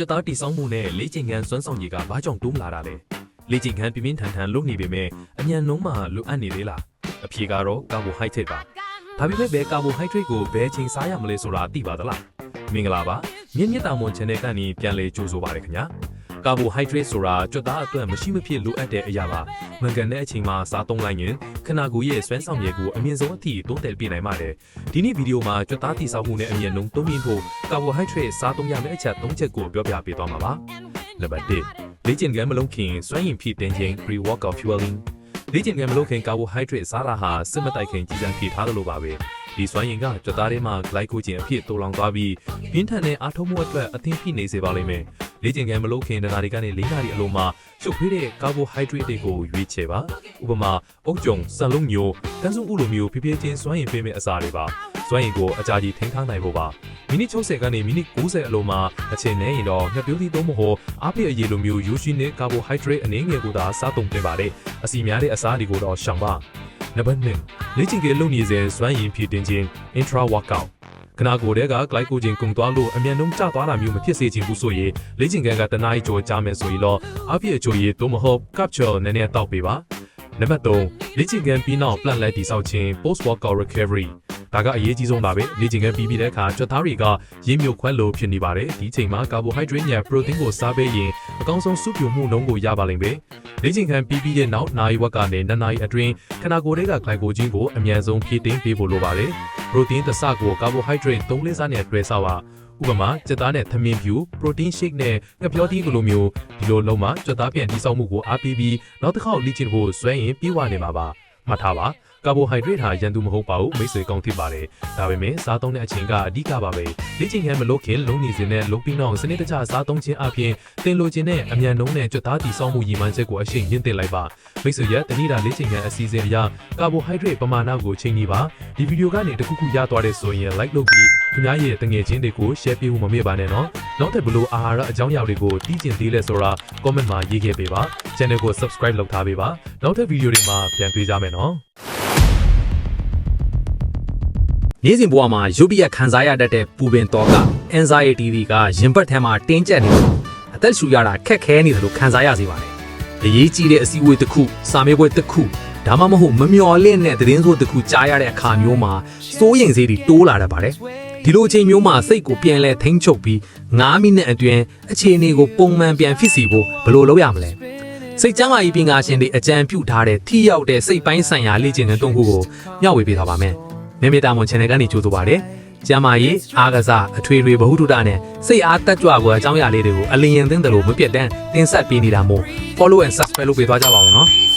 ကြွက်သားတိဆောင်းမှုနဲ့လေ့ကျင့်ခန်းစွမ်းဆောင်ရည်ကဘာကြောင့်တိုးမလာတာလဲလေ့ကျင့်ခန်းပြင်းပြင်းထန်ထန်လုပ်နေပေမဲ့အမြန်နှုံးမှလိုအပ်နေသေးလားအဖြေကတော့ကာဘိုဟိုက်ဒရိတ်ပါဒါပေမဲ့ဘယ်ကာဘိုဟိုက်ဒရိတ်ကိုဘယ်ချိန်စားရမလဲဆိုတာသိပါသလားမင်္ဂလာပါမြင့်မြတ်တာမွန် channel ကနေပြန်လည်ကြိုဆိုပါရခင်ဗျာ ကာဘိုဟိုက်ဒရိတ်ဆိုတာကြွက်သားအတွက်မရှိမဖြစ်လိုအပ်တဲ့အရာပါမှန်ကန်တဲ့အချိန်မှာစားသုံးလိုက်ရင်ခနာကိုယ်ရဲ့စွမ်းဆောင်ရည်ကိုအမြင့်ဆုံးအထိတိုးတက်ပြနိုင်ပါတယ်ဒီနေ့ဗီဒီယိုမှာကြွက်သားတိဆောက်မှုနဲ့အမြင့်နှုံးတိုးမြင့်ဖို့ကာဘိုဟိုက်ဒရိတ်စားသုံးရမယ့်အချက်၃ချက်ကိုပြောပြပေးသွားမှာပါနံပါတ်1လေ့ကျင့်ခန်းမလုပ်ခင်စွမ်းရည်ဖြည့်တင်းခြင်း pre workout fueling လေ့ကျင့်ခန်းမလုပ်ခင် carbohydrate စားတာဟာစစ်မတိုက်ခင်ကြီးစံဖြည့်ထားသလိုပါပဲဒီစွမ်းရည်ကကြွက်သားထဲမှာ glycogen အဖြစ်တိုးလောင်သွားပြီးပြင်းထန်တဲ့အားထုတ်မှုအတွက်အသင်းဖိနေစေပါလိမ့်မယ် လေ့ကျင့်ခန်းမလုပ်ခင်တနာတွေကနေ၄နာရီအလိုမှာရှုပ်ထွေးတဲ့ carbohydrate တွေကိုရွေးချယ်ပါဥပမာအုတ်ကြုံဆန်လုံးမျိုးတန်းစုံဥလိုမျိုးဖြည်းဖြည်းချင်းစွမ်းရည်ပေးမဲ့အစာတွေပါစွမ်းရည်ကိုအကြာကြီးထိန်းထားနိုင်ဖို့ပါမိနစ်60ကနေမိနစ်90အလိုမှာအချိန်နဲ့ရင်တော့ငှက်ပြိုးသီးသုံးမဟုတ်အားပြည့်အရည်လိုမျိုးယူရှိနဲ့ carbohydrate အနေငယ်ကိုသာစားသုံးသင့်ပါတယ်အစီများတဲ့အစားတွေကိုတော့ရှောင်ပါနံပါတ်1လေ့ကျင့်ခန်းလုပ်နေစဉ်စွမ်းရည်ဖြည့်တင်းခြင်း intra workout ခနာကိုယ်တဲ့က glycogen ကုန်သွားလို့အမြန်နှုံးကျသွားတာမျိုးမဖြစ်စေချင်ဘူးဆိုရင်လေ့ကျင့်ခန်းကတနားရီကျော်ကြာမယ်ဆိုရင်တော့အားပြည့်အချိုရည်သို့မဟုတ် capture နည်းနည်းတောက်ပေးပါနံပါတ်3လေ့ကျင့်ခန်းပြီးနောက် plan လက်တိဆောက်ခြင်း post workout recovery ဒါကအရေးကြီးဆုံးပါပဲလေ့ကျင့်ခန်းပြီးပြီးတဲ့အခါကြွက်သားတွေကရင်းမြုပ်ခွက်လိုဖြစ်နေပါတယ်ဒီချိန်မှာ carbohydrate နဲ့ protein ကိုစားပေးရင်အကောင်းဆုံးစုပြုံမှုနှုန်းကိုရပါလိမ့်မယ်လေ့ကျင့်ခန်းပြီးပြီးတဲ့နောက်နာရီဝက်ကနေ2နာရီအတွင်းခနာကိုယ်တွေက glycogen ကိုအမြန်ဆုံးဖြည့်တင်းပေးဖို့လိုပါတယ် protein တစ်စကို carbohydrate 3လေးစားနဲ့တွဲစားပါဥပမာကြက်သားနဲ့သမင်းဖြူ protein shake နဲ့ငပြောတီးကလိုမျိုးဒီလိုလုံးမှာကြက်သားပြန်တိစောက်မှုကိုအားပေးပြီးနောက်တစ်ခေါက်လေ့ကျင့်ဖို့စွဲရင်ပြေးဝနေမှာပါမှတ်ထားပါကာဘိုဟိုက်ဒရိတ်ဟာရန်သူမဟုတ်ပါဘူးမိတ်ဆွေကောင်းဖြစ်ပါတယ်ဒါပေမဲ့စားသုံးတဲ့အချိန်ကအဓိကပါပဲလေ့ကျင့်ခန်းမလုပ်ခင်လုံးနေစဉ်နဲ့လုံးပြီးနောက်စနစ်တကျစားသုံးခြင်းအပြင်သင်လိုချင်တဲ့အမြန်နှုံးနဲ့ကြွက်သားတီဆောက်မှုရည်မှန်းချက်ကိုအရှိန်မြင့်တင်လိုက်ပါမိတ်ဆွေရဲ့တဏိတာလေ့ကျင့်ခန်းအစီအစဉ်အရကာဘိုဟိုက်ဒရိတ်ပမာဏကိုချိန်နေပါဒီဗီဒီယိုကနေတခုခုရသွားတဲ့ဆိုရင် like လုပ်ပြီးခင်ဗျားရဲ့တငယ်ချင်းတွေကို share ပေးဖို့မမေ့ပါနဲ့နော်နောက်ထပ်ဘလို့အာဟာရအကြောင်းအရာတွေကိုတီးကျင်သေးလဲဆိုတာ comment မှာရေးခဲ့ပေးပါ channel ကို subscribe လုပ်ထားပေးပါနောက်ထပ်ဗီဒီယိုတွေမှာပြန်တွေ့ကြမယ်နော် နေ့စဉ်ဘဝမှာရုပ်တရက်ခံစားရတတ်တဲ့ပူပင်တော့က anxiety တွေကရင်ဘတ်ထဲမှာတင်းကျပ်နေလို့အသက်ရှူရတာခက်ခဲနေတယ်လို့ခံစားရစေပါတယ်။အရေးကြီးတဲ့အစည်းအဝေးတစ်ခုစာမေးပွဲတစ်ခုဒါမှမဟုတ်မမျော်လင့်တဲ့သတင်းဆိုတစ်ခုကြားရတဲ့အခါမျိုးမှာစိုးရိမ်စေးတွေတိုးလာတတ်ပါတယ်။ဒီလိုအချိန်မျိုးမှာစိတ်ကိုပြန်လဲထိန်းချုပ်ပြီး9မိနစ်အတွင်းအခြေအနေကိုပုံမှန်ပြန်ဖြစ်စီဖို့ဘယ်လိုလုပ်ရမလဲ။စိတ်ကျမ်းမာရေးပညာရှင်တွေအကြံပြုထားတဲ့ထိရောက်တဲ့စိတ်ပိုင်းဆိုင်ရာလေ့ကျင့်ခန်းသုံးခုကိုမျှဝေပေးသွားပါမယ်။ မြမေတာမွန် channel ကနေကြိုဆိုပါရစေ။ကျမ်းမာရေးအားကစားအထွေထွေဗဟုသုတနဲ့စိတ်အားတက်ကြွကိုအကြောင်းအရာလေးတွေကိုအလင်းရင်သိတဲ့လိုမပြတ်တမ်းတင်ဆက်ပေးနေတာမို့ follow and subscribe လုပ်ပေးသွားကြပါဦးနော်။